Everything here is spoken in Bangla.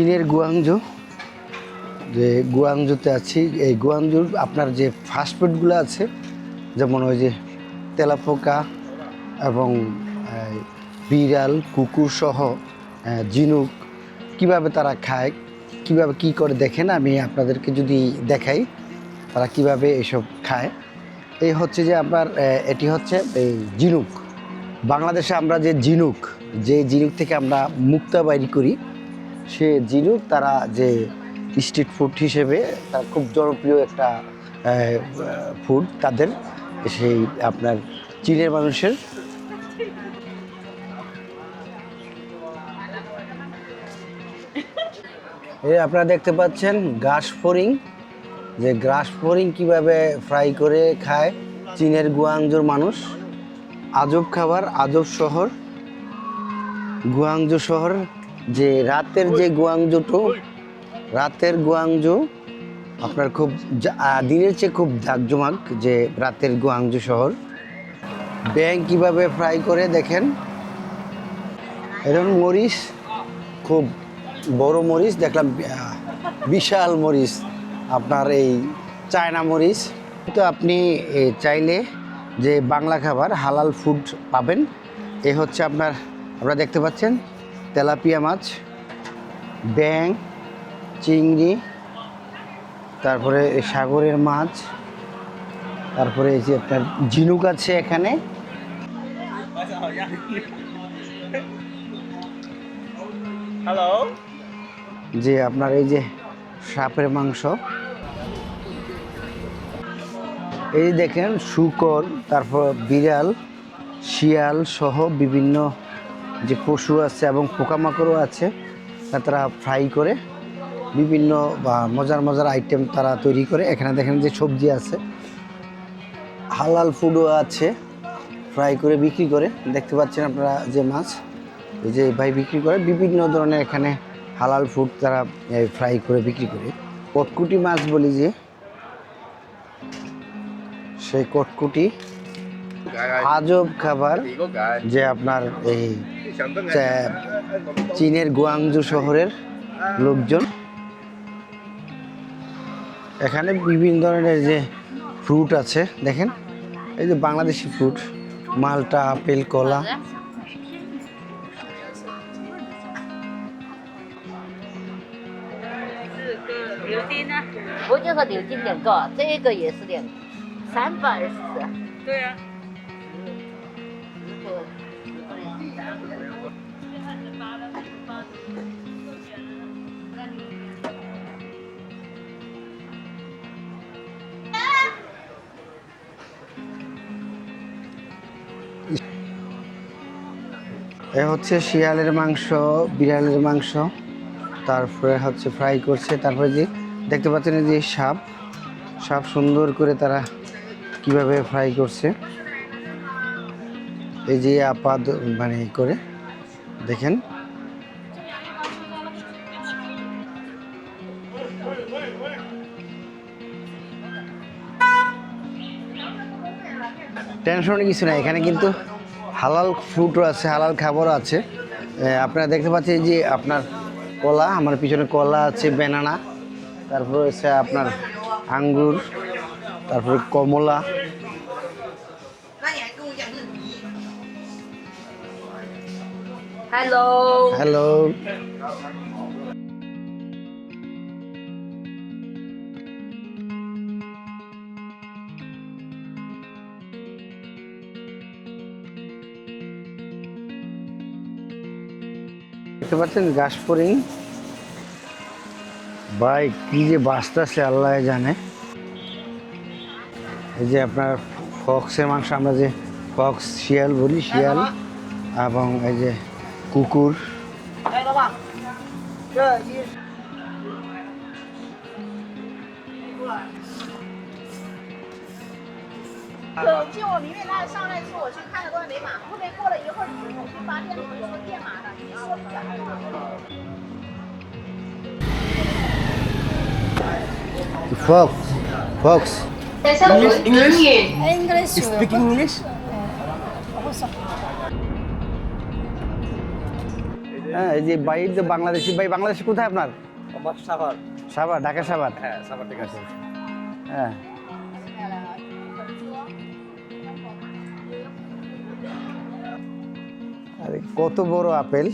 চীনের গুয়াংজো যে গুয়াংজোতে আছি, এই গুয়াংজোর আপনার যে ফাস্টফুডগুলো আছে, যেমন ওই যে তেলাপোকা এবং বিড়াল, কুকুর সহ ঝিনুক, কীভাবে তারা খায়, কীভাবে কি করে দেখেন আমি আপনাদেরকে যদি দেখাই, তারা কীভাবে এসব খায়। এই হচ্ছে যে আপনার এটি হচ্ছে এই ঝিনুক। বাংলাদেশে আমরা যে ঝিনুক যে ঝিনুক থেকে আমরা মুক্তা বাইরি করি সে ঝিনুক তারা যে স্ট্রিট ফুড হিসেবে তার খুব জনপ্রিয় একটা ফুড, তাদের সেই আপনার চীনের মানুষের। এই আপনারা দেখতে পাচ্ছেন ঘাস ফড়িং যে ঘাস ফড়িং কীভাবে ফ্রাই করে খায় চীনের গুয়াংজোর মানুষ। আজব খাবার, আজব শহর। গুয়াংজো শহর যে রাতের যে গুয়াংজোটো রাতের গুয়াংজো আপনার খুব দিনের চেয়ে খুব জাকজমাক যে রাতের গুয়াংজো শহর। ব্যাং কীভাবে ফ্রাই করে দেখেন? এরকম মরিচ, খুব বড় মরিচ, দেখলাম বিশাল মরিচ, আপনার এই চায়না মরিচ। তো আপনি চাইলে যে বাংলা খাবার, হালাল ফুড পাবেন, এ হচ্ছে আপনার, আপনারা দেখতে পাচ্ছেন তেলাপিয়া মাছ ব্যাং চিংড়ি তারপরে সাগরের মাছ তারপরে এই যে আপনার ঝিনুক আছে এখানে Hello. যে আপনার এই যে সাপের মাংস এই দেখেন শুকর তারপর বিড়াল শিয়াল সহ বিভিন্ন যে পশু আছে এবং পোকামাকড়ও আছে তা তারা ফ্রাই করে বিভিন্ন বা মজার মজার আইটেম তারা তৈরি করে। এখানে দেখেন যে সবজি আছে হালাল ফুডও আছে ফ্রাই করে বিক্রি করে। দেখতে পাচ্ছেন আপনারা যে মাছ এই যে ভাই বিক্রি করে বিভিন্ন ধরনের এখানে হালাল ফুড তারা ফ্রাই করে বিক্রি করে। কটকুটি মাছ বলি যে সেই কটকুটি আজব খাবার যে আপনার এই চীনের গুয়াংজু শহরের লোকজন। এখানে বিভিন্ন ধরনের যে ফ্রুট আছে, দেখেন? এই যে বাংলাদেশি ফ্রুট মালটা, আপেল, কলা। এ হচ্ছে শিয়ালের মাংস, বিড়ালের মাংস। তারপরে হচ্ছে ফ্রাই করছে। তারপরে যে দেখতে পাচ্ছেন যে সাপ। সাপ সুন্দর করে তারা কীভাবে ফ্রাই করছে। এই যে আপাদ মানে করে, দেখেন। টেনশনের কিছু নাই, এখানে কিন্তু হালাল ফ্রুটও আছে, হালাল খাবারও আছে। আপনারা দেখতে পাচ্ছেন যে আপনার কলা, আমার পিছনে কলা আছে বেনানা তারপর হচ্ছে আপনার আঙ্গুর, তারপরে কমলা। Hello。হ্যালো দেখতে পাচ্ছেন গাছ ফরিং ভাই কি যে বাঁচতেছে আল্লাহ জানে। এই যে আপনার ফক্সের মাংস আমরা যে ফক্স শিয়াল বলি শিয়াল এবং এই যে কুকুর 来，老板，这一 有进我明月那里上来之后，我去看了都还没码，后面过了一会儿之后，就发现说电码的，你说不讲话。 Fox Fox English. English? Speak English. হ্যাঁ এই যে বাইর যে বাংলাদেশি ভাই বাংলাদেশি কোথায় আপনার? আমার সাভার। সাভার ঢাকা সাভার? হ্যাঁ সাভার থেকে আসছে। হ্যাঁ। আরে কত বড় আপেল?